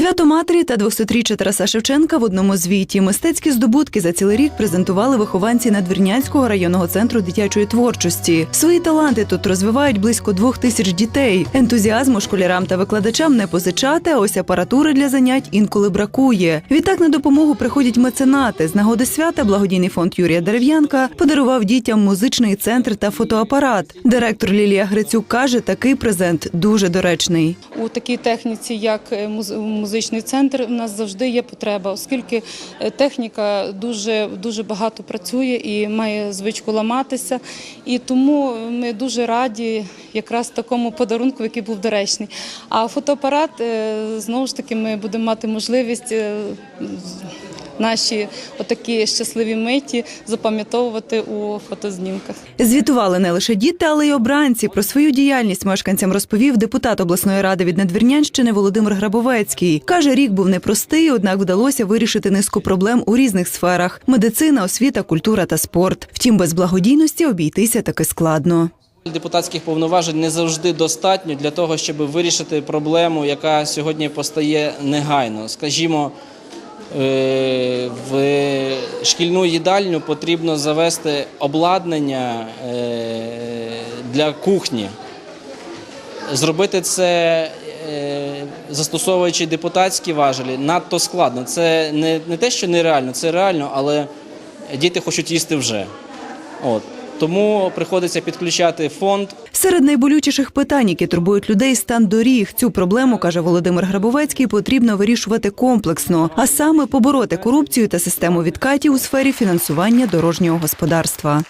Свято матері та 200-річчя Тараса Шевченка в одному звіті. Мистецькі здобутки за цілий рік презентували вихованці Надвірнянського районного центру дитячої творчості. Свої таланти тут розвивають близько двох тисяч дітей. Ентузіазму школярам та викладачам не позичати, а ось апаратури для занять інколи бракує. Відтак на допомогу приходять меценати. З нагоди свята благодійний фонд Юрія Дерев'янка подарував дітям музичний центр та фотоапарат. Директор Лілія Грицюк каже, такий презент дуже доречний. У такій техніці, як е, муз- музичний центр, у нас завжди є потреба, оскільки е, техніка дуже дуже багато працює і має звичку ламатися. І тому ми дуже раді якраз такому подарунку, який був доречний. А фотоапарат е, знову ж таки ми будемо мати можливість. Наші отакі щасливі миті запам'ятовувати у фотознімках. Звітували не лише діти, але й обранці. Про свою діяльність мешканцям розповів депутат обласної ради від Надвірнянщини Володимир Грабовецький. Каже, рік був непростий, однак вдалося вирішити низку проблем у різних сферах: медицина, освіта, культура та спорт. Втім, без благодійності обійтися таки складно. Депутатських повноважень не завжди достатньо для того, щоб вирішити проблему, яка сьогодні постає негайно. Скажімо, в шкільну їдальню потрібно завести обладнання е, для кухні. Зробити це, е, застосовуючи депутатські важелі, надто складно. Це не те, що нереально, це реально, але діти хочуть їсти вже. От. Тому приходиться підключати фонд. Серед найболючіших питань, які турбують людей, стан доріг. Цю проблему каже Володимир Грабовецький, потрібно вирішувати комплексно, а саме побороти корупцію та систему відкатів у сфері фінансування дорожнього господарства.